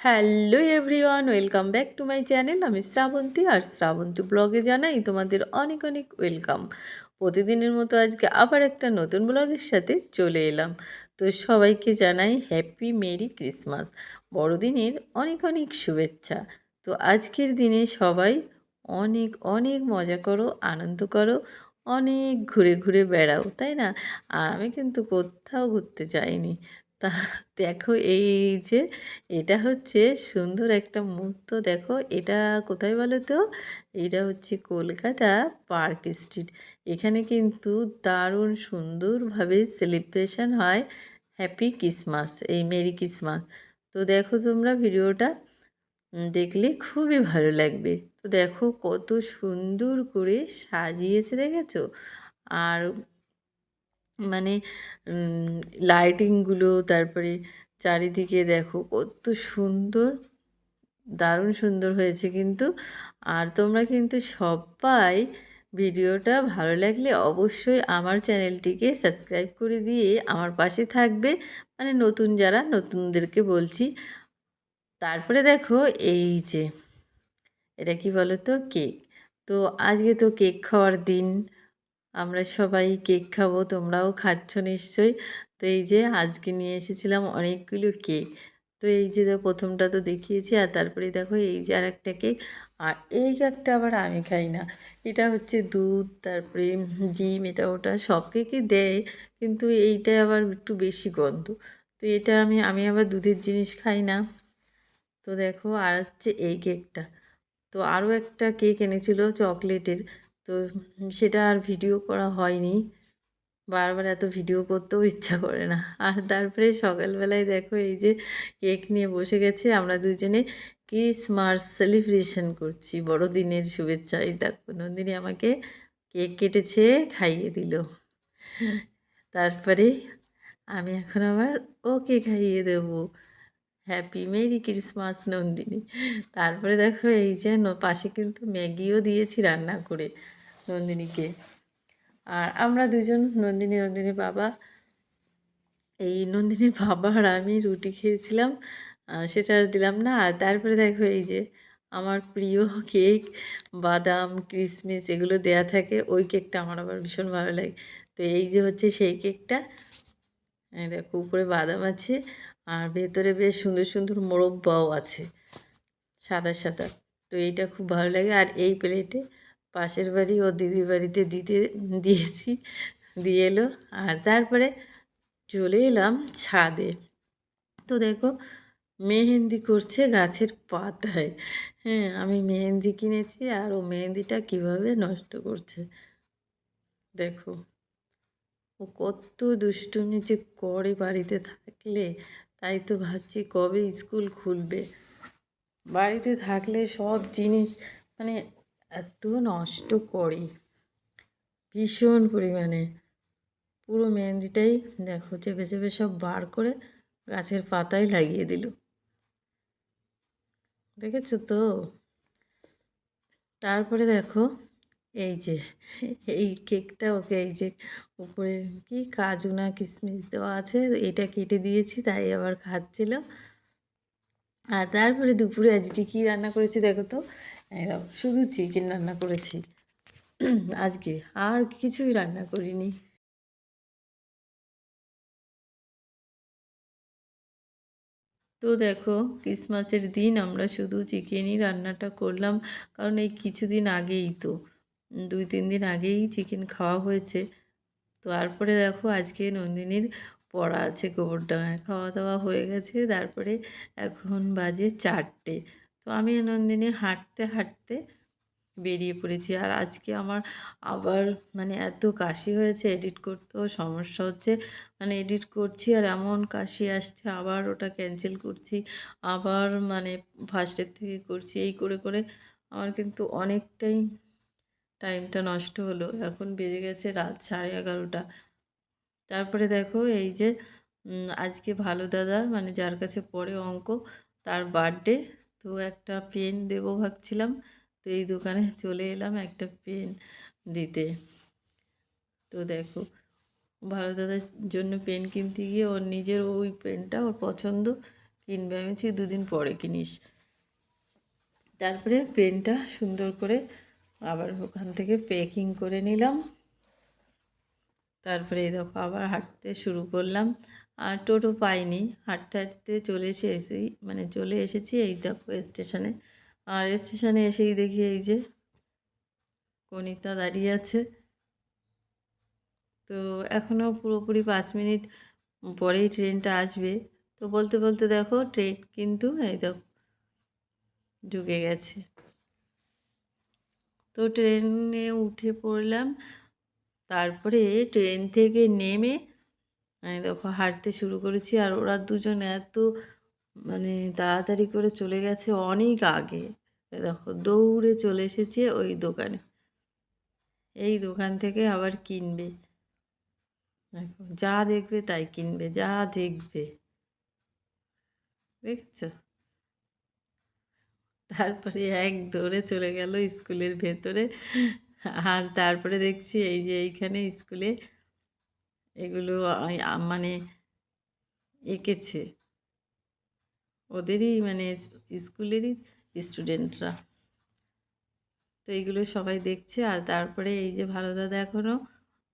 Hello everyone, welcome back to my channel. আমি শ্রাবন্তী আর শ্রাবন্তী ব্লগে জানাই তোমাদের অনেক অনেক ওয়েলকাম। প্রতিদিনের মতো আজকে আবার একটা নতুন ব্লগের সাথে চলে এলাম। তো সবাইকে জানাই হ্যাপি মেরি ক্রিসমাস। বড়দিনের অনেক অনেক শুভেচ্ছা। তো আজকের দিনে সবাই অনেক অনেক মজা করো, আনন্দ করো, অনেক ঘুরে ঘুরে বেড়াও, তাই না? আর আমি কিন্তু কোথাও ঘুরতে যাইনি। তা দেখো এই যে এটা হচ্ছে সুন্দর একটা মুহূর্ত। দেখো এটা কোথায় বলো তো এটা হচ্ছে কলকাতা পার্ক স্ট্রিট। এখানে কিন্তু দারুণ সুন্দরভাবে সেলিব্রেশন হয়। হ্যাপি ক্রিসমাস, এই মেরি ক্রিসমাস। তো দেখো তোমরা ভিডিওটা দেখলে খুবই ভালো লাগবে। তো দেখো কত সুন্দর করে সাজিয়েছে, দেখেছ? আর মানে লাইটিংগুলো তারপরে চারিদিকে দেখো কত সুন্দর, দারুণ সুন্দর হয়েছে কিন্তু। আর তোমরা কিন্তু সবাই ভিডিওটা ভালো লাগলে অবশ্যই আমার চ্যানেলটিকে সাবস্ক্রাইব করে দিয়ে আমার পাশে থাকবে। মানে নতুন যারা, নতুনদেরকে বলছি। তারপরে দেখো এই যে, এটা কি বলো তো কেক? তো আজকে তো কেক খাওয়ার দিন। আমরা সবাই কেক খাব, তোমরাও খাচ্ছ নিশ্চয়ই। তো এই যে আজকে নিয়ে এসেছিলাম অনেকগুলো কেক। তো এই যে প্রথমটা তো দেখিয়েছি আর তারপরে দেখো এই যে আর একটা কেক। আর এই কেকটা আবার আমি খাই না। এটা হচ্ছে দুধ, তারপরে ডিম, এটা ওটা সব কেকই দেয়, কিন্তু এইটা আবার একটু বেশি গন্ধ। তো এটা আমি আমি আবার দুধের জিনিস খাই না। তো দেখো আর হচ্ছে এই কেকটা। তো আরও একটা কেক এনেছিল চকলেটের। তো সেটা আর ভিডিও করা হয়নি। বারবার এত ভিডিও করতেও ইচ্ছা করে না। আর তারপরে সকালবেলায় দেখো এই যে কেক নিয়ে বসে গেছে, আমরা দুজনে ক্রিসমাস সেলিব্রেশন করছি। বড়দিনের শুভেচ্ছা। এই দেখো নন্দিনী আমাকে কেক কেটেছে, খাইয়ে দিল। তারপরে আমি এখন আবার ওকে খাইয়ে দেবো। Happy merry Christmas Nandini. তারপরে দেখো এই যে পাশে কিন্তু ম্যাগিও দিয়েছি রান্না করে। নন্দিনীকে। আর আমরা দুজন, নন্দিনী, নন্দিনীর বাবা, এই নন্দিনীর বাবা আর আমি রুটি খেয়েছিলাম সেটা আর দিলাম না। আর তারপরে দেখো এই যে আমার প্রিয় কেক, বাদাম কিশমিশ এগুলো দেয়া থাকে, ওই কেকটা আমার আবার ভীষণ ভালো লাগে। তো এই যে হচ্ছে সেই কেকটা দেখো উপরে বাদাম আছে, আর ভেতরে বেশ সুন্দর সুন্দর মোরব্বাও আছে, সাদা সাদা। তো এইটা খুব ভালো লাগে। আর এই প্লেটে পাশের বাড়ি ও দিদির বাড়িতে দিতে, দিয়েছি, দিয়ে এলো। আর তারপরে চলে এলাম ছাদে। তো দেখো, মেহেন্দি করছে গাছের পাতায়। হ্যাঁ আমি মেহেন্দি কিনেছি আর ও মেহেন্দিটা কীভাবে নষ্ট করছে। দেখো, ও কত দুষ্টুমি যে করে বাড়িতে থাকলে। তাই তো ভাবছি কবে স্কুল খুলবে। বাড়িতে থাকলে সব জিনিস মানে এত নষ্ট করে। ভীষণ পরিমাণে। পুরো মেহেন্দিটাই দেখো, চেপে চেপে সব বার করে গাছের পাতায় লাগিয়ে দিল। দেখেছ তো? তারপরে দেখো, এই যে, এই কেকটা ওকে এই যে উপরে কি কাজু না কিশমিশ দেওয়া আছে, এটা কেটে দিয়েছি, তাই আবার খাচ্ছিল। আর তারপরে দুপুরে আজকে কি রান্না করেছি দেখো তো? শুধু চিকেন রান্না করেছি। আজকে আর কিছুই রান্না করিনি। তো দেখো, ক্রিসমাসের দিন আমরা শুধু চিকেনই রান্নাটা করলাম, কারণ এই কিছুদিন আগেই তো, দুই, তিন দিন আগেই চিকেন খাওয়া হয়েছে। তো তারপরে দেখো, আজকে নন্দিনীর পড়া আছে গোবরডাঙায় খাওয়া দাওয়া হয়ে গেছে, তারপরে এখন বাজে চারটে। তো আমি নন্দিনী হাঁটতে হাঁটতে বেরিয়ে পড়েছি। আর আজকে আমার আবার মানে এত কাশি হয়েছে, এডিট করতেও সমস্যা হচ্ছে। মানে এডিট করছি আর এমন কাশি আসছে, আবার ওটা ক্যান্সেল করছি, আবার মানে ফার্স্টের থেকে করছি। এই করে করে আমার কিন্তু অনেকটাই টাইমটা নষ্ট হলো। এখন বেজে গেছে রাত সাড়ে এগারোটা। তারপরে দেখো এই যে আজকে ভালো দাদা মানে যার কাছে পড়ে অঙ্ক, তার বার্থডে তো একটা পেন দেবো ভাবছিলাম। তো এই দোকানে চলে এলাম একটা পেন দিতে। তো দেখো, ভালো দাদার জন্য পেন কিনতে গিয়ে ওর নিজের ওই পেনটা ওর পছন্দ কিনবে। আমি বলছি, দুদিন পরে কিনিস। তারপরে পেনটা সুন্দর করে আবার ওখান থেকে প্যাকিং করে নিলাম। তারপরে এই দেখো, আবার হাঁটতে শুরু করলাম। আর টোটো পাইনি। হাঁটতে হাঁটতে চলে এসে এসেই মানে চলে এসেছি এই দেখো স্টেশনে। আর স্টেশনে এসেই দেখি এই যে কনিতা দাঁড়িয়ে আছে। তো এখনও পুরোপুরি পাঁচ মিনিট পরেই ট্রেনটা আসবে। তো বলতে বলতে দেখো ট্রেন কিন্তু এই দেখো ঢুকে গেছে। তো ট্রেনে উঠে পড়লাম। তারপরে ট্রেন থেকে নেমে আমি দেখো হাঁটতে শুরু করেছি আর ওরা দুজন এত মানে তাড়াতাড়ি করে চলে গেছে অনেক আগে। দেখো দৌড়ে চলে এসেছে ওই দোকানে। এই দোকান থেকে আবার কিনবে। দেখো যা দেখবে তাই কিনবে, যা দেখবে। দেখছ? তারপরে এক দৌড়ে চলে গেল স্কুলের ভেতরে। আর তারপরে দেখছি এই যে এইখানে স্কুলে এগুলো মানে এঁকেছে। ওদেরই মানে স্কুলেরই স্টুডেন্টরা। তো এইগুলো সবাই দেখছে আর তারপরে এই যে ভালো দাদা এখনও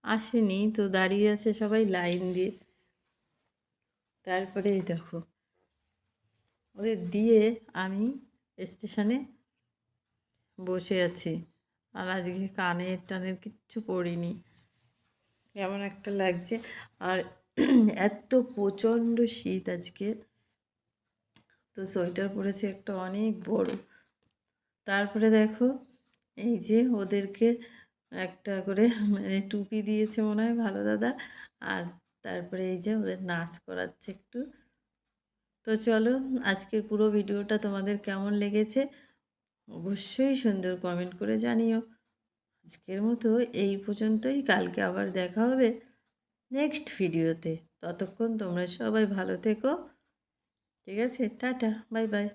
আসেনি, তো দাঁড়িয়ে আছে সবাই লাইন দিয়ে। তারপরে এই দেখো, ওদের দিয়ে আমি স্টেশনে বসে আছি। আর আজকে কানের টানের কিচ্ছু পড়িনি। কেমন একটা লাগছে। আর এত প্রচণ্ড শীত আজকে। তো সোয়েটার পরেছে একটা অনেক বড়। তারপরে দেখো, এই যে ওদেরকে একটা করে মানে টুপি দিয়েছে মনে হয় ভালো দাদা। আর তারপরে এই যে ওদের নাচ করাচ্ছে একটু। তো চলো, আজকের পুরো ভিডিওটা তোমাদের কেমন লেগেছে অবশ্যই সুন্দর কমেন্ট করে জানিও। আজকের মতো এই পর্যন্তই। কালকে আবার দেখা হবে নেক্সট ভিডিওতে ততক্ষণ তোমরা সবাই ভালো থেকো। ঠিক আছে? Tata bye bye